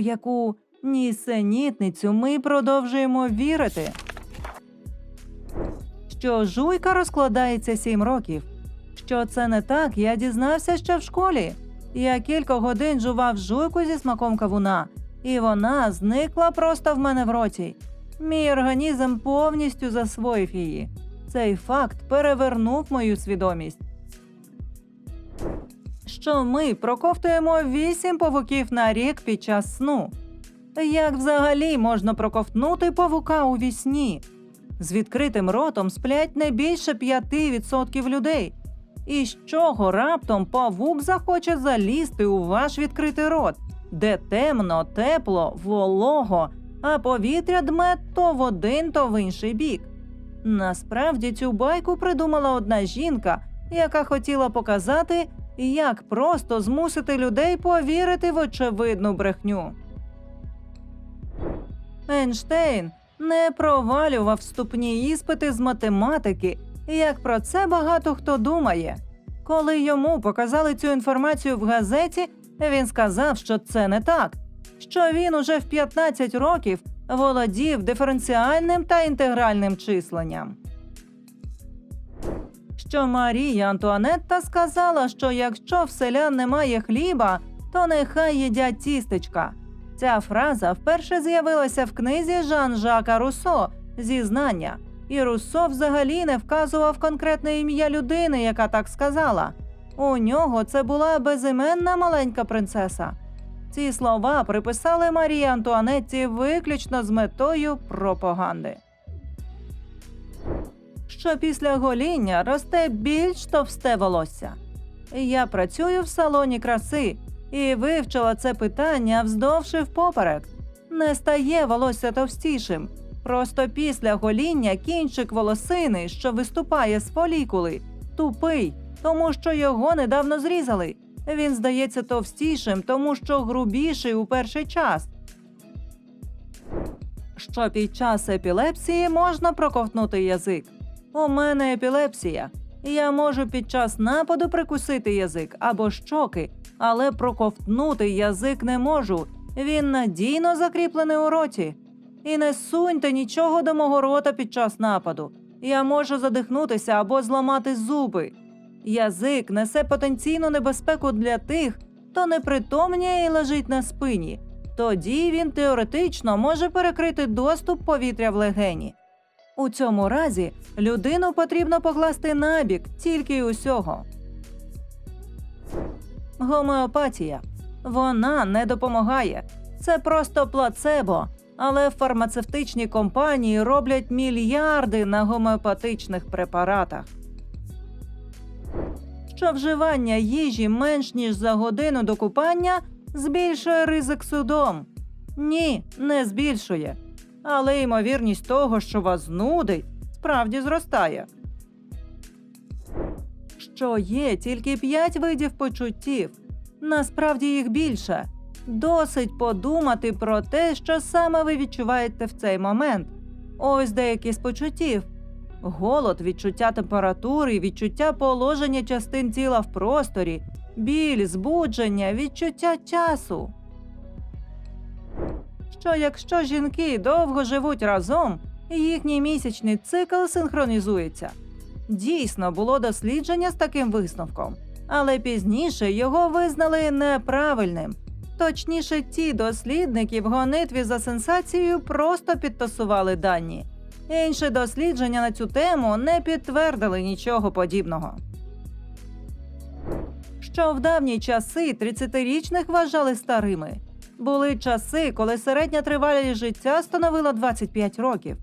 яку нісенітницю ми продовжуємо вірити. Що жуйка розкладається сім років. Що це не так, я дізнався ще в школі. Я кілька годин жував жуйку зі смаком кавуна, і вона зникла просто в мене в роті. Мій організм повністю засвоїв її. Цей факт перевернув мою свідомість. Що ми проковтуємо вісім павуків на рік під час сну. Як взагалі можна проковтнути павука у вісні? З відкритим ротом сплять не більше 5% людей. І з чого раптом павук захоче залізти у ваш відкритий рот, де темно, тепло, волого, а повітря дме то в один, то в інший бік. Насправді цю байку придумала одна жінка, яка хотіла показати, як просто змусити людей повірити в очевидну брехню. Ейнштейн не провалював вступні іспити з математики, як про це багато хто думає. Коли йому показали цю інформацію в газеті, він сказав, що це не так, що він уже в 15 років володів диференціальним та інтегральним численням. Що Марія Антуанетта сказала, що якщо в селян немає хліба, то нехай їдять тістечка. Ця фраза вперше з'явилася в книзі Жан-Жака Руссо Зізнання, і Руссо взагалі не вказував конкретне ім'я людини, яка так сказала. У нього це була безіменна маленька принцеса. Ці слова приписали Марії Антуанетті виключно з метою пропаганди. Що після гоління росте більш товсте волосся. Я працюю в салоні краси і вивчила це питання вздовж і впоперек. Не стає волосся товстішим. Просто після гоління кінчик волосини, що виступає з фолікули, тупий, тому що його недавно зрізали. Він здається товстішим, тому що грубіший у перший час. Що під час епілепсії можна проковтнути язик. У мене епілепсія. Я можу під час нападу прикусити язик або щоки, але проковтнути язик не можу. Він надійно закріплений у роті. І не суньте нічого до мого рота під час нападу. Я можу задихнутися або зламати зуби. Язик несе потенційну небезпеку для тих, хто непритомніє і лежить на спині. Тоді він теоретично може перекрити доступ повітря в легені. У цьому разі людину потрібно покласти набік тільки й усього. Гомеопатія. Вона не допомагає. Це просто плацебо. Але фармацевтичні компанії роблять мільярди на гомеопатичних препаратах. Що вживання їжі менш ніж за годину до купання збільшує ризик судом. Ні, не збільшує. Але ймовірність того, що вас нудить, справді зростає. Що є тільки п'ять видів почуттів. Насправді їх більше. Досить подумати про те, що саме ви відчуваєте в цей момент. Ось деякі з почуттів: голод, відчуття температури, відчуття положення частин тіла в просторі, біль, збудження, відчуття часу. Що якщо жінки довго живуть разом, їхній місячний цикл синхронізується. Дійсно було дослідження з таким висновком, але пізніше його визнали неправильним. Точніше, ті дослідники в гонитві за сенсацією просто підтасували дані. Інші дослідження на цю тему не підтвердили нічого подібного. Що в давні часи 30-річних вважали старими. Були часи, коли середня тривалість життя становила 25 років.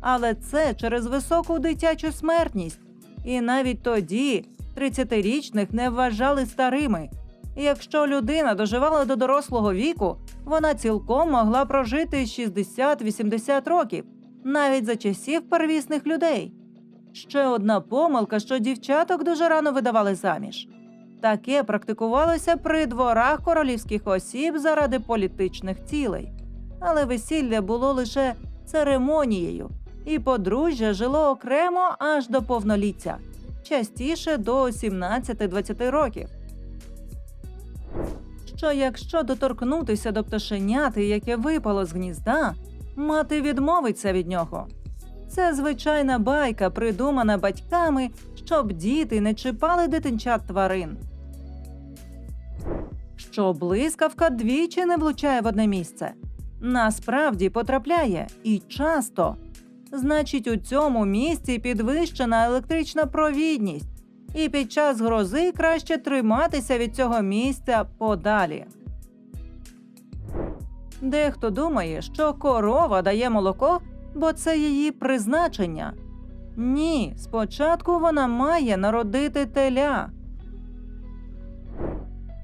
Але це через високу дитячу смертність. І навіть тоді 30-річних не вважали старими. Якщо людина доживала до дорослого віку, вона цілком могла прожити 60-80 років, навіть за часів первісних людей. Ще одна помилка, що дівчаток дуже рано видавали заміж. Таке практикувалося при дворах королівських осіб заради політичних цілей. Але весілля було лише церемонією, і подружжя жило окремо аж до повноліття, частіше до 17-20 років. що якщо доторкнутися до пташеняти, яке випало з гнізда, мати відмовиться від нього. Це звичайна байка, придумана батьками, щоб діти не чіпали дитинчат тварин. Що блискавка двічі не влучає в одне місце. Насправді потрапляє і часто. Значить, у цьому місці підвищена електрична провідність, і під час грози краще триматися від цього місця подалі. Дехто думає, що корова дає молоко, бо це її призначення. Ні, спочатку вона має народити теля.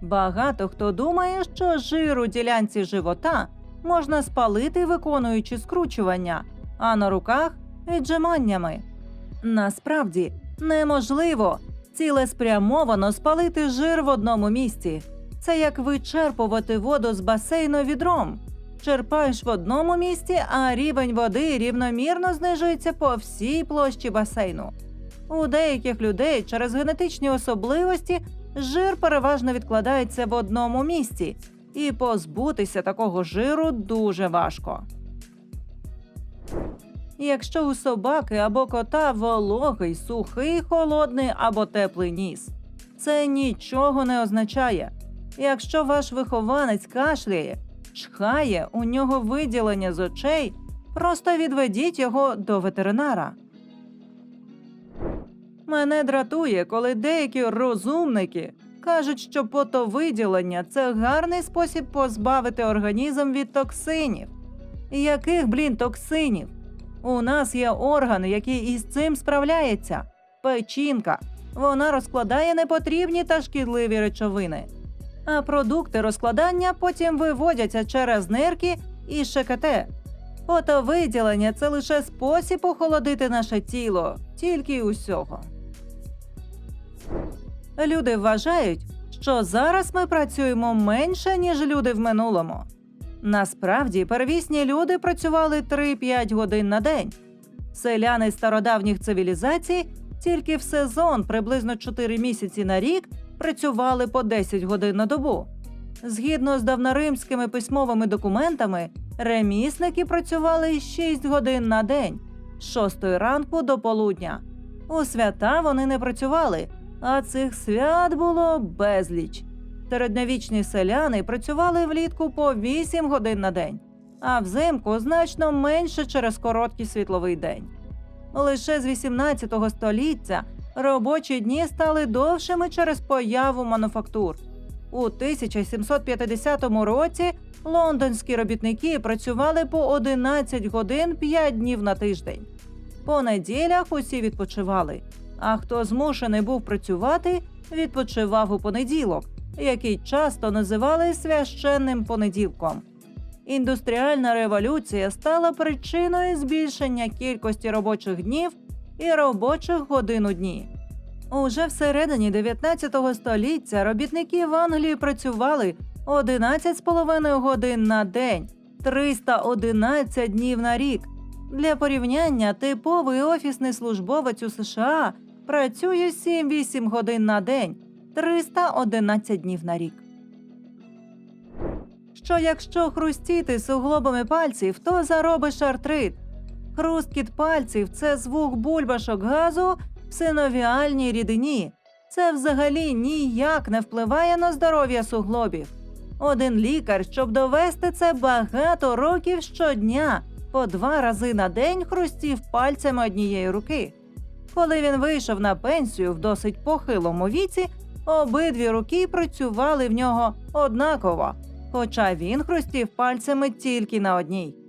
Багато хто думає, що жир у ділянці живота можна спалити, виконуючи скручування, а на руках віджиманнями. Насправді неможливо цілеспрямовано спалити жир в одному місці. Це як вичерпувати воду з басейну відром. Черпаєш в одному місці, а рівень води рівномірно знижується по всій площі басейну. У деяких людей через генетичні особливості жир переважно відкладається в одному місці, і позбутися такого жиру дуже важко. Якщо у собаки або кота вологий, сухий, холодний або теплий ніс, це нічого не означає. Якщо ваш вихованець кашляє, чхає, у нього виділення з очей, просто відведіть його до ветеринара. Мене дратує, коли деякі розумники кажуть, що потовиділення це гарний спосіб позбавити організм від токсинів. Яких, блін, токсинів? У нас є орган, який із цим справляється печінка. Вона розкладає непотрібні та шкідливі речовини. А продукти розкладання потім виводяться через нирки і ШКТ. Потовиділення це лише спосіб охолодити наше тіло, тільки й усього. Люди вважають, що зараз ми працюємо менше, ніж люди в минулому. Насправді, первісні люди працювали 3-5 годин на день. Селяни стародавніх цивілізацій тільки в сезон, приблизно 4 місяці на рік, працювали по 10 годин на добу. Згідно з давноримськими письмовими документами, ремісники працювали 6 годин на день з 6 ранку до полудня. У свята вони не працювали, а цих свят було безліч. Середньовічні селяни працювали влітку по 8 годин на день, а взимку значно менше через короткий світловий день. Лише з 18 століття робочі дні стали довшими через появу мануфактур. У 1750 році лондонські робітники працювали по 11 годин 5 днів на тиждень. По неділях усі відпочивали, а хто змушений був працювати, відпочивав у понеділок, який часто називали священним понеділком. Індустріальна революція стала причиною збільшення кількості робочих днів і робочих годин у дні. Уже всередині 19 століття робітники в Англії працювали 11,5 годин на день, 311 днів на рік. Для порівняння типовий офісний службовець у США працює 7-8 годин на день, 311 днів на рік. Що якщо хрустіти суглобами пальців, то заробиш артрит. Хрусткіт пальців це звук бульбашок газу в синовіальній рідині. Це взагалі ніяк не впливає на здоров'я суглобів. Один лікар, щоб довести це багато років щодня, по два рази на день хрустів пальцями однієї руки. Коли він вийшов на пенсію в досить похилому віці, обидві руки працювали в нього однаково, хоча він хрустів пальцями тільки на одній.